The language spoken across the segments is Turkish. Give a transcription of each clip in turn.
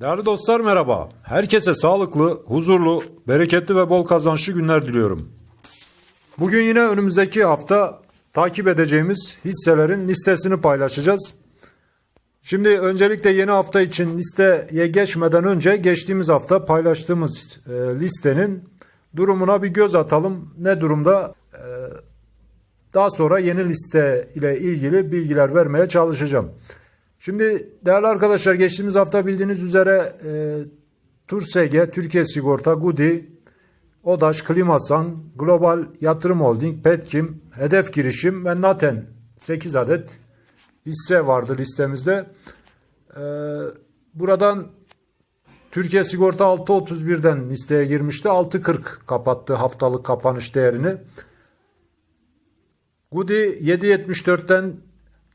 Değerli dostlar merhaba. Herkese sağlıklı, huzurlu, bereketli ve bol kazançlı günler diliyorum. Bugün yine önümüzdeki hafta takip edeceğimiz hisselerin listesini paylaşacağız. Şimdi öncelikle yeni hafta için listeye geçmeden önce geçtiğimiz hafta paylaştığımız e, listenin durumuna bir göz atalım. Ne durumda? E, daha sonra yeni liste ile ilgili bilgiler vermeye çalışacağım. Şimdi değerli arkadaşlar geçtiğimiz hafta bildiğiniz üzere e, TURSG, Türkiye Sigorta, Gudi, ODAŞ, Klimasan, Global Yatırım Holding, Petkim, Hedef Girişim ve Naten 8 adet hisse vardı listemizde. E, buradan Türkiye Sigorta 6.31'den listeye girmişti. 6.40 kapattı haftalık kapanış değerini. Gudi 7.74'ten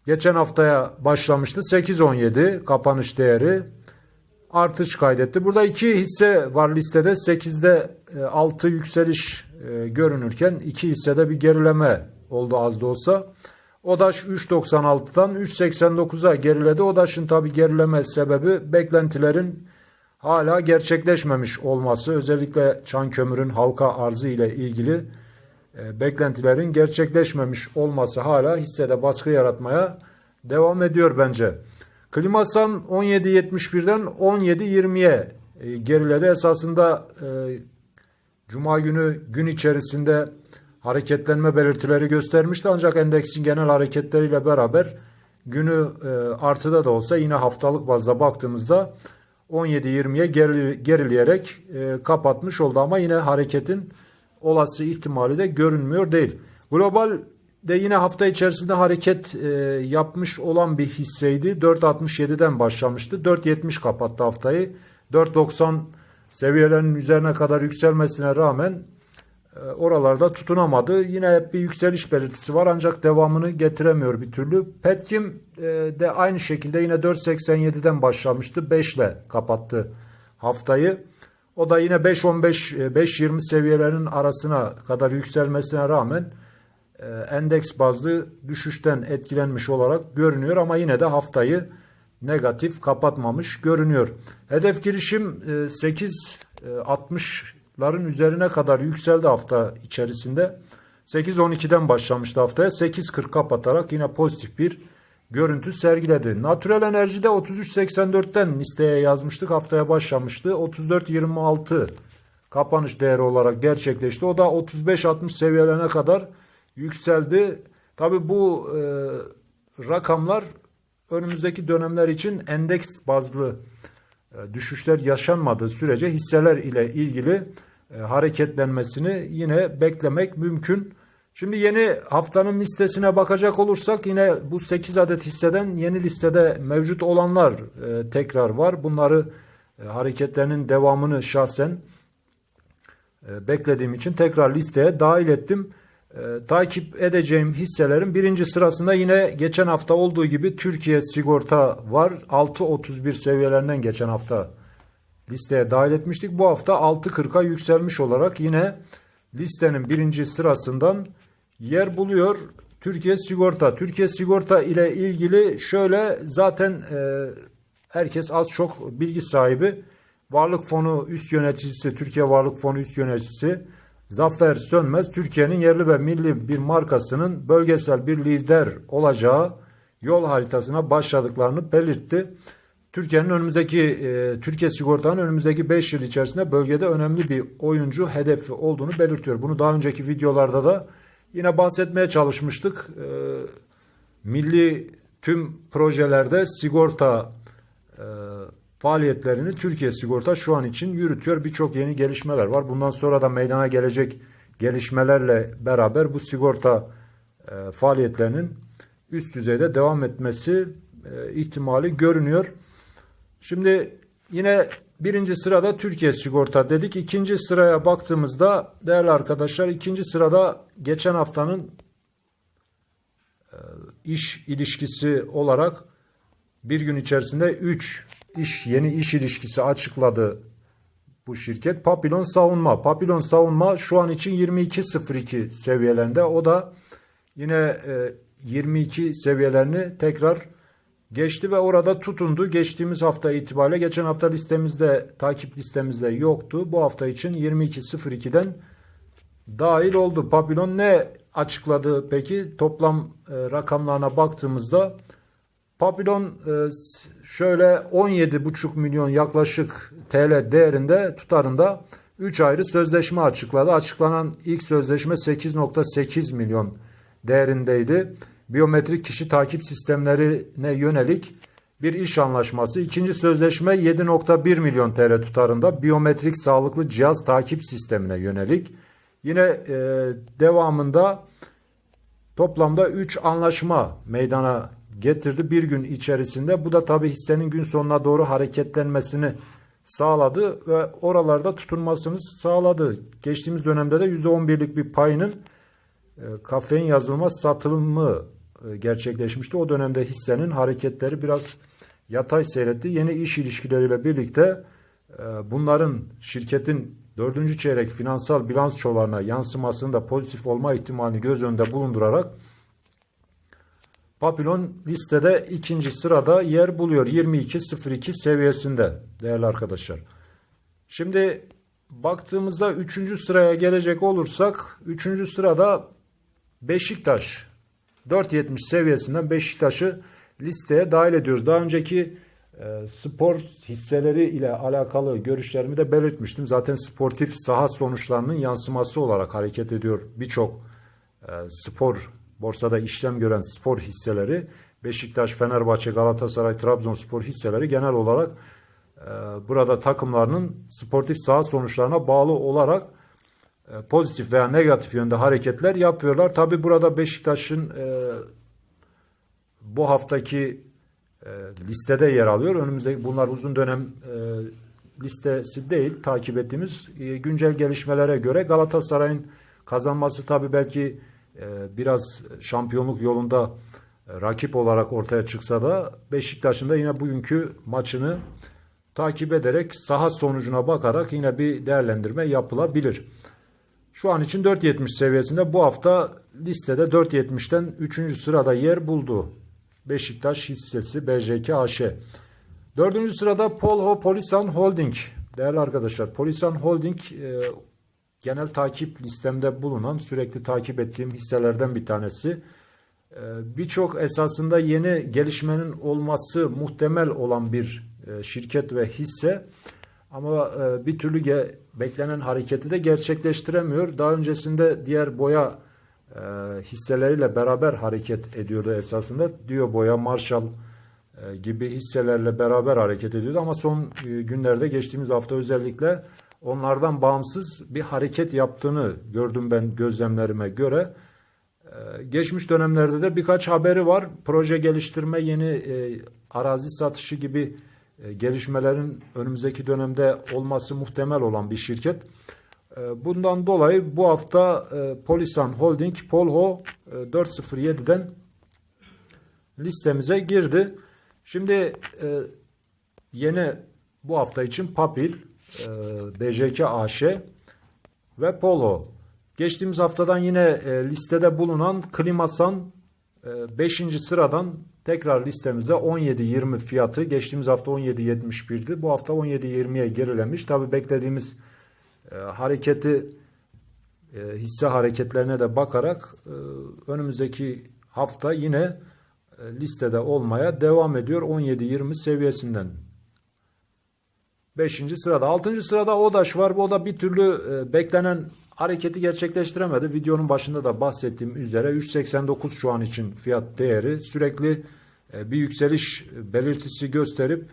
geçen haftaya başlamıştı. 8.17 kapanış değeri artış kaydetti. Burada iki hisse var listede. 8'de 6 yükseliş e, görünürken iki hissede bir gerileme oldu az da olsa. ODAŞ 3.96'dan 3.89'a geriledi. ODAŞ'ın tabi gerileme sebebi beklentilerin hala gerçekleşmemiş olması. Özellikle çan kömürün halka arzı ile ilgili e, beklentilerin gerçekleşmemiş olması hala hissede baskı yaratmaya devam ediyor bence. Klimasan 17.71'den 17.20'ye e, geriledi. Esasında e, Cuma günü gün içerisinde hareketlenme belirtileri göstermişti. Ancak endeksin genel hareketleriyle beraber günü e, artıda da olsa yine haftalık bazda baktığımızda 17.20'ye gerili, gerileyerek e, kapatmış oldu. Ama yine hareketin olası ihtimali de görünmüyor değil. Global de yine hafta içerisinde hareket e, yapmış olan bir hisseydi. 4.67'den başlamıştı. 4.70 kapattı haftayı. 4.90 seviyelerinin üzerine kadar yükselmesine rağmen e, oralarda tutunamadı. Yine hep bir yükseliş belirtisi var ancak devamını getiremiyor bir türlü. Petkim e, de aynı şekilde yine 4.87'den başlamıştı. 5 ile kapattı haftayı. O da yine 5-15-5-20 seviyelerinin arasına kadar yükselmesine rağmen e, endeks bazlı düşüşten etkilenmiş olarak görünüyor ama yine de haftayı negatif kapatmamış görünüyor. Hedef girişim e, 8.60'ların üzerine kadar yükseldi hafta içerisinde. 8.12'den başlamıştı haftaya 8.40 kapatarak yine pozitif bir görüntü sergiledi. Natürel enerjide 33.84'ten listeye yazmıştık. Haftaya başlamıştı. 34.26 kapanış değeri olarak gerçekleşti. O da 35-60 seviyelerine kadar yükseldi. Tabi bu e, rakamlar önümüzdeki dönemler için endeks bazlı e, düşüşler yaşanmadığı sürece hisseler ile ilgili e, hareketlenmesini yine beklemek mümkün. Şimdi yeni haftanın listesine bakacak olursak yine bu 8 adet hisseden yeni listede mevcut olanlar e, tekrar var. Bunları e, hareketlerinin devamını şahsen e, beklediğim için tekrar listeye dahil ettim. E, takip edeceğim hisselerin birinci sırasında yine geçen hafta olduğu gibi Türkiye Sigorta var. 6.31 seviyelerinden geçen hafta listeye dahil etmiştik. Bu hafta 6.40'a yükselmiş olarak yine listenin birinci sırasından yer buluyor. Türkiye Sigorta. Türkiye Sigorta ile ilgili şöyle zaten e, herkes az çok bilgi sahibi. Varlık Fonu üst yöneticisi, Türkiye Varlık Fonu üst yöneticisi Zafer Sönmez, Türkiye'nin yerli ve milli bir markasının bölgesel bir lider olacağı yol haritasına başladıklarını belirtti. Türkiye'nin önümüzdeki e, Türkiye Sigorta'nın önümüzdeki 5 yıl içerisinde bölgede önemli bir oyuncu hedefi olduğunu belirtiyor. Bunu daha önceki videolarda da yine bahsetmeye çalışmıştık. E, milli tüm projelerde sigorta e, faaliyetlerini Türkiye Sigorta şu an için yürütüyor. Birçok yeni gelişmeler var. Bundan sonra da meydana gelecek gelişmelerle beraber bu sigorta e, faaliyetlerinin üst düzeyde devam etmesi e, ihtimali görünüyor. Şimdi yine birinci sırada Türkiye Sigorta dedik. İkinci sıraya baktığımızda değerli arkadaşlar ikinci sırada geçen haftanın e, iş ilişkisi olarak bir gün içerisinde 3 iş yeni iş ilişkisi açıkladı bu şirket. Papillon Savunma. Papillon Savunma şu an için 22.02 seviyelerinde. O da yine e, 22 seviyelerini tekrar geçti ve orada tutundu. Geçtiğimiz hafta itibariyle geçen hafta listemizde takip listemizde yoktu. Bu hafta için 22.02'den dahil oldu. Papillon ne açıkladı peki? Toplam e, rakamlarına baktığımızda Papillon e, şöyle 17,5 milyon yaklaşık TL değerinde tutarında 3 ayrı sözleşme açıkladı. Açıklanan ilk sözleşme 8.8 milyon değerindeydi. Biyometrik kişi takip sistemlerine yönelik bir iş anlaşması. İkinci sözleşme 7.1 milyon TL tutarında biyometrik sağlıklı cihaz takip sistemine yönelik. Yine e, devamında toplamda 3 anlaşma meydana getirdi bir gün içerisinde. Bu da tabi hissenin gün sonuna doğru hareketlenmesini sağladı ve oralarda tutunmasını sağladı. Geçtiğimiz dönemde de %11'lik bir payının e, kafein yazılmaz satılımı gerçekleşmişti. O dönemde hissenin hareketleri biraz yatay seyretti. Yeni iş ilişkileriyle birlikte e, bunların şirketin dördüncü çeyrek finansal bilançolarına yansımasının da pozitif olma ihtimalini göz önünde bulundurarak Papillon listede ikinci sırada yer buluyor. 22.02 seviyesinde değerli arkadaşlar. Şimdi baktığımızda üçüncü sıraya gelecek olursak üçüncü sırada Beşiktaş 4.70 seviyesinden Beşiktaş'ı listeye dahil ediyoruz. Daha önceki e, spor hisseleri ile alakalı görüşlerimi de belirtmiştim. Zaten sportif saha sonuçlarının yansıması olarak hareket ediyor birçok e, spor borsada işlem gören spor hisseleri Beşiktaş, Fenerbahçe, Galatasaray, Trabzonspor hisseleri genel olarak e, burada takımlarının sportif saha sonuçlarına bağlı olarak pozitif veya negatif yönde hareketler yapıyorlar. Tabi burada Beşiktaş'ın e, bu haftaki e, listede yer alıyor. Önümüzde bunlar uzun dönem e, listesi değil takip ettiğimiz e, güncel gelişmelere göre Galatasaray'ın kazanması tabi belki e, biraz şampiyonluk yolunda e, rakip olarak ortaya çıksa da Beşiktaş'ın da yine bugünkü maçını takip ederek saha sonucuna bakarak yine bir değerlendirme yapılabilir. Şu an için 4.70 seviyesinde bu hafta listede 4.70'ten 3. sırada yer buldu. Beşiktaş hissesi BJK AŞ. 4. sırada Polho Polisan Holding. Değerli arkadaşlar Polisan Holding e, genel takip listemde bulunan sürekli takip ettiğim hisselerden bir tanesi. E, Birçok esasında yeni gelişmenin olması muhtemel olan bir e, şirket ve hisse. Ama e, bir türlü ge- beklenen hareketi de gerçekleştiremiyor. Daha öncesinde diğer boya e, hisseleriyle beraber hareket ediyordu esasında. Diyor boya Marshall e, gibi hisselerle beraber hareket ediyordu. Ama son e, günlerde geçtiğimiz hafta özellikle onlardan bağımsız bir hareket yaptığını gördüm ben gözlemlerime göre. E, geçmiş dönemlerde de birkaç haberi var. Proje geliştirme, yeni e, arazi satışı gibi gelişmelerin önümüzdeki dönemde olması muhtemel olan bir şirket. E, bundan dolayı bu hafta e, Polisan Holding Polho e, 407'den listemize girdi. Şimdi e, yeni bu hafta için Papil, e, BJK AŞ ve Polho. Geçtiğimiz haftadan yine e, listede bulunan Klimasan 5. sıradan tekrar listemizde 17.20 fiyatı geçtiğimiz hafta 17.71'di. Bu hafta 17.20'ye gerilemiş. Tabi beklediğimiz e, hareketi e, hisse hareketlerine de bakarak e, önümüzdeki hafta yine e, listede olmaya devam ediyor 17.20 seviyesinden. 5. sırada. 6. sırada ODAŞ var. O da bir türlü e, beklenen hareketi gerçekleştiremedi. Videonun başında da bahsettiğim üzere 3.89 şu an için fiyat değeri sürekli e, bir yükseliş belirtisi gösterip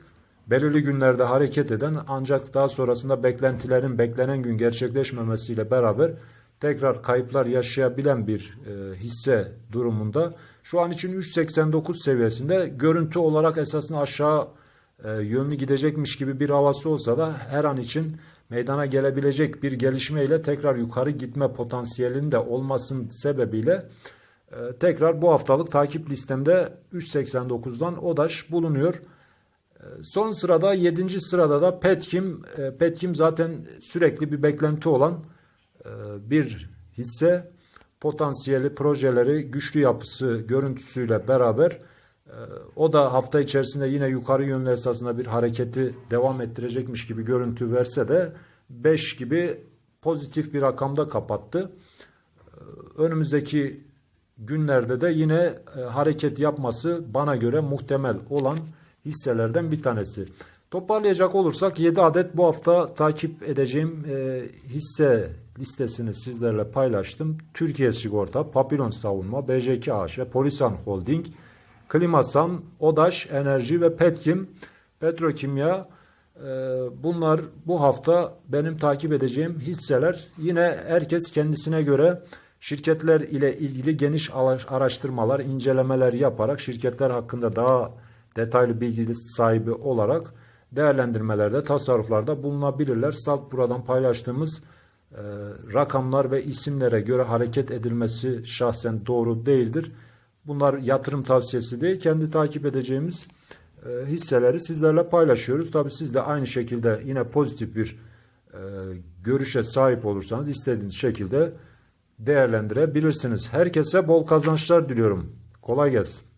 belirli günlerde hareket eden ancak daha sonrasında beklentilerin beklenen gün gerçekleşmemesiyle beraber tekrar kayıplar yaşayabilen bir e, hisse durumunda. Şu an için 3.89 seviyesinde görüntü olarak esasında aşağı e, yönlü gidecekmiş gibi bir havası olsa da her an için meydana gelebilecek bir gelişmeyle tekrar yukarı gitme potansiyelinin de olmasının sebebiyle e, tekrar bu haftalık takip listemde 3.89'dan ODAŞ bulunuyor. E, son sırada 7. sırada da Petkim. E, Petkim zaten sürekli bir beklenti olan bir hisse. Potansiyeli, projeleri, güçlü yapısı, görüntüsüyle beraber O da hafta içerisinde yine yukarı yönlü esasında bir hareketi devam ettirecekmiş gibi görüntü verse de 5 gibi pozitif bir rakamda kapattı. Önümüzdeki günlerde de yine e, hareket yapması bana göre muhtemel olan hisselerden bir tanesi. Toparlayacak olursak 7 adet bu hafta takip edeceğim e, hisse listesini sizlerle paylaştım. Türkiye Sigorta, Papillon Savunma, BJK AŞ, Polisan Holding, Klimasan, Odaş Enerji ve Petkim, Petrokimya e, bunlar bu hafta benim takip edeceğim hisseler. Yine herkes kendisine göre şirketler ile ilgili geniş araştırmalar, incelemeler yaparak şirketler hakkında daha detaylı bilgi sahibi olarak değerlendirmelerde, tasarruflarda bulunabilirler. Salt buradan paylaştığımız e, rakamlar ve isimlere göre hareket edilmesi şahsen doğru değildir. Bunlar yatırım tavsiyesi değil, kendi takip edeceğimiz e, hisseleri sizlerle paylaşıyoruz. Tabii siz de aynı şekilde yine pozitif bir e, görüşe sahip olursanız istediğiniz şekilde değerlendirebilirsiniz. Herkese bol kazançlar diliyorum. Kolay gelsin.